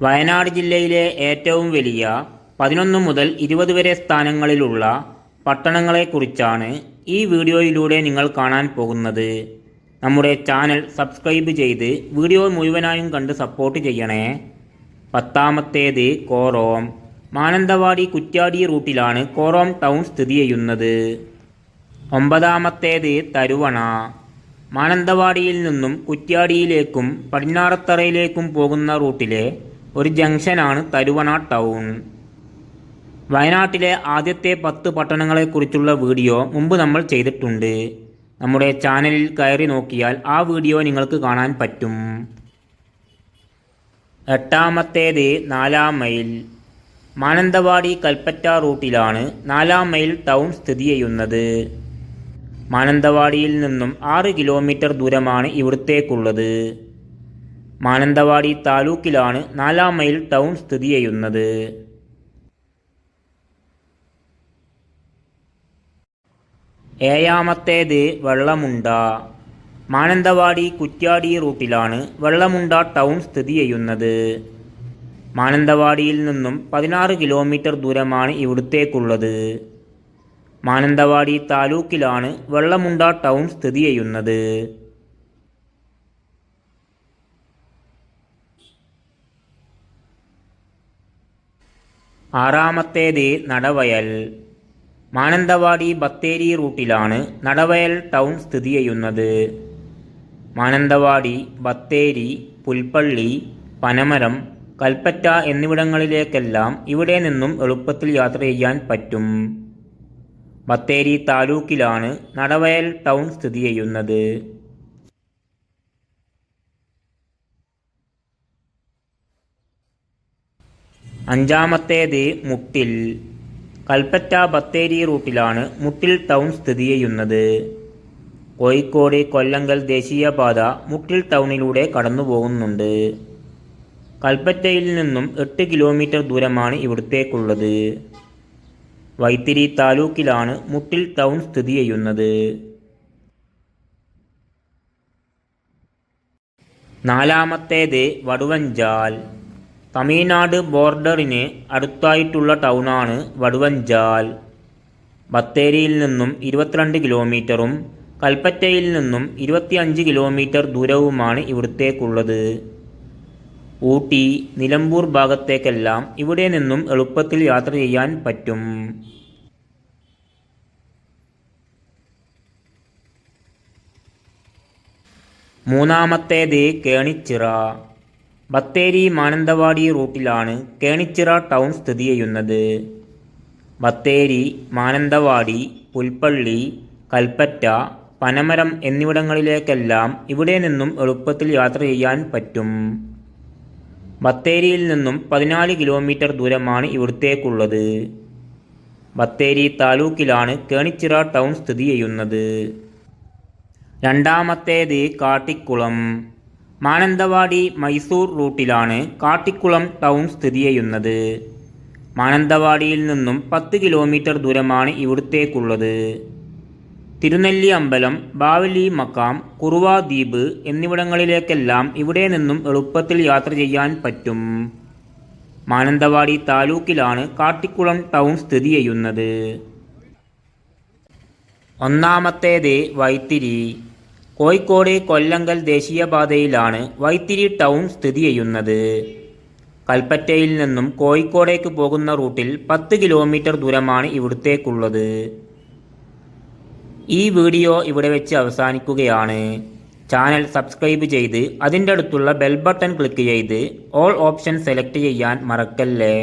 വയനാട് ജില്ലയിലെ ഏറ്റവും വലിയ പതിനൊന്ന് മുതൽ ഇരുപത് വരെ സ്ഥാനങ്ങളിലുള്ള പട്ടണങ്ങളെക്കുറിച്ചാണ് ഈ വീഡിയോയിലൂടെ നിങ്ങൾ കാണാൻ പോകുന്നത്. നമ്മുടെ ചാനൽ സബ്സ്ക്രൈബ് ചെയ്ത് വീഡിയോ മുഴുവനായും കണ്ട് സപ്പോർട്ട് ചെയ്യണേ. പത്താമത്തേത് കോറോം. മാനന്തവാടി കുറ്റ്യാടി റൂട്ടിലാണ് കോറോം ടൗൺ സ്ഥിതി ചെയ്യുന്നത്. ഒമ്പതാമത്തേത് തരുവണ. മാനന്തവാടിയിൽ നിന്നും കുറ്റ്യാടിയിലേക്കും പടിഞ്ഞാറത്തറയിലേക്കും പോകുന്ന റൂട്ടിലെ ഒരു ജംഗ്ഷനാണ് തരുവണ ടൗൺ. വയനാട്ടിലെ ആദ്യത്തെ പത്ത് പട്ടണങ്ങളെക്കുറിച്ചുള്ള വീഡിയോ മുമ്പ് നമ്മൾ ചെയ്തിട്ടുണ്ട്. നമ്മുടെ ചാനലിൽ കയറി നോക്കിയാൽ ആ വീഡിയോ നിങ്ങൾക്ക് കാണാൻ പറ്റും. എട്ടാമത്തേത് നാലാം മൈൽ. മാനന്തവാടി കൽപ്പറ്റ റൂട്ടിലാണ് നാലാം മൈൽ ടൗൺ സ്ഥിതി ചെയ്യുന്നത്. മാനന്തവാടിയിൽ നിന്നും ആറ് കിലോമീറ്റർ ദൂരമാണ് ഇവിടത്തേക്കുള്ളത്. മാനന്തവാടി താലൂക്കിലാണ് നാലാം മൈൽ ടൗൺ സ്ഥിതി ചെയ്യുന്നത്. ഏഴാമത്തേത് വെള്ളമുണ്ട. മാനന്തവാടി കുറ്റ്യാടി റൂട്ടിലാണ് വെള്ളമുണ്ട ടൗൺ സ്ഥിതി ചെയ്യുന്നത്. മാനന്തവാടിയിൽ നിന്നും പതിനാറ് കിലോമീറ്റർ ദൂരമാണ് ഇവിടുത്തേക്കുള്ളത്. മാനന്തവാടി താലൂക്കിലാണ് വെള്ളമുണ്ട ടൗൺ സ്ഥിതി ചെയ്യുന്നത്. ആറാമത്തേത് നടവയൽ. മാനന്തവാടി ബത്തേരി റൂട്ടിലാണ് നടവയൽ ടൗൺ സ്ഥിതി ചെയ്യുന്നത്. മാനന്തവാടി ബത്തേരി പുൽപ്പള്ളി പനമരം കൽപ്പറ്റ എന്നിവിടങ്ങളിലേക്കെല്ലാം ഇവിടെ നിന്നും എളുപ്പത്തിൽ യാത്ര ചെയ്യാൻ പറ്റും. ബത്തേരി താലൂക്കിലാണ് നടവയൽ ടൗൺ സ്ഥിതി ചെയ്യുന്നത്. അഞ്ചാമത്തേത് മുട്ടിൽ. കൽപ്പറ്റ ബത്തേരി റൂട്ടിലാണ് മുട്ടിൽ ടൗൺ സ്ഥിതി ചെയ്യുന്നത്. കോഴിക്കോട് കൊല്ലങ്കൽ ദേശീയപാത മുട്ടിൽ ടൗണിലൂടെ കടന്നു പോകുന്നുണ്ട് കൽപ്പറ്റയിൽ നിന്നും എട്ട് കിലോമീറ്റർ ദൂരമാണ് ഇവിടത്തേക്കുള്ളത്. വൈത്തിരി താലൂക്കിലാണ് മുട്ടിൽ ടൗൺ സ്ഥിതി ചെയ്യുന്നത്. നാലാമത്തേത് വടുവഞ്ചാൽ. തമിഴ്നാട് ബോർഡറിന് അടുത്തായിട്ടുള്ള ടൗണാണ് വടുവഞ്ചാൽ. ബത്തേരിയിൽ നിന്നും ഇരുപത്തിരണ്ട് കിലോമീറ്ററും കൽപ്പറ്റയിൽ നിന്നും ഇരുപത്തിയഞ്ച് കിലോമീറ്റർ ദൂരവുമാണ് ഇവിടത്തേക്കുള്ളത്. ഊട്ടി നിലമ്പൂർ ഭാഗത്തേക്കെല്ലാം ഇവിടെ നിന്നും എളുപ്പത്തിൽ യാത്ര ചെയ്യാൻ പറ്റും. മൂന്നാമത്തേത് കേണിച്ചിറ. ബത്തേരി മാനന്തവാടി റൂട്ടിലാണ് കേണിച്ചിറ ടൗൺ സ്ഥിതി ചെയ്യുന്നത്. ബത്തേരി മാനന്തവാടി പുൽപ്പള്ളി കൽപ്പറ്റ പനമരം എന്നിവിടങ്ങളിലേക്കെല്ലാം ഇവിടെ നിന്നും എളുപ്പത്തിൽ യാത്ര ചെയ്യാൻ പറ്റും. ബത്തേരിയിൽ നിന്നും പതിനാല് കിലോമീറ്റർ ദൂരമാണ് ഇവിടത്തേക്കുള്ളത്. ബത്തേരി താലൂക്കിലാണ് കേണിച്ചിറ ടൗൺ സ്ഥിതി ചെയ്യുന്നത്. രണ്ടാമത്തേത് കാട്ടിക്കുളം. മാനന്തവാടി മൈസൂർ റൂട്ടിലാണ് കാട്ടിക്കുളം ടൗൺ സ്ഥിതി ചെയ്യുന്നത്. മാനന്തവാടിയിൽ നിന്നും പത്ത് കിലോമീറ്റർ ദൂരമാണ് ഇവിടത്തേക്കുള്ളത്. തിരുനെല്ലി അമ്പലം ബാവലി മക്കാം കുറുവാ ദ്വീപ് എന്നിവിടങ്ങളിലേക്കെല്ലാം ഇവിടെ നിന്നും എളുപ്പത്തിൽ യാത്ര ചെയ്യാൻ പറ്റും. മാനന്തവാടി താലൂക്കിലാണ് കാട്ടിക്കുളം ടൗൺ സ്ഥിതി ചെയ്യുന്നത്. ഒന്നാമത്തേത് വൈത്തിരി. കോഴിക്കോട് കൊല്ലങ്കൽ ദേശീയപാതയിലാണ് വൈത്തിരി ടൗൺ സ്ഥിതി ചെയ്യുന്നത്. കൽപ്പറ്റയിൽ നിന്നും കോഴിക്കോടേക്ക് പോകുന്ന റൂട്ടിൽ പത്ത് കിലോമീറ്റർ ദൂരമാണ് ഇവിടത്തേക്കുള്ളത്. ഈ വീഡിയോ ഇവിടെ വെച്ച് അവസാനിക്കുകയാണ്. ചാനൽ സബ്സ്ക്രൈബ് ചെയ്ത് അതിന്റെ അടുത്തുള്ള ബെൽ ബട്ടൺ ക്ലിക്ക് ചെയ്ത് ഓൾ ഓപ്ഷൻ സെലക്ട് ചെയ്യാൻ മറക്കല്ലേ?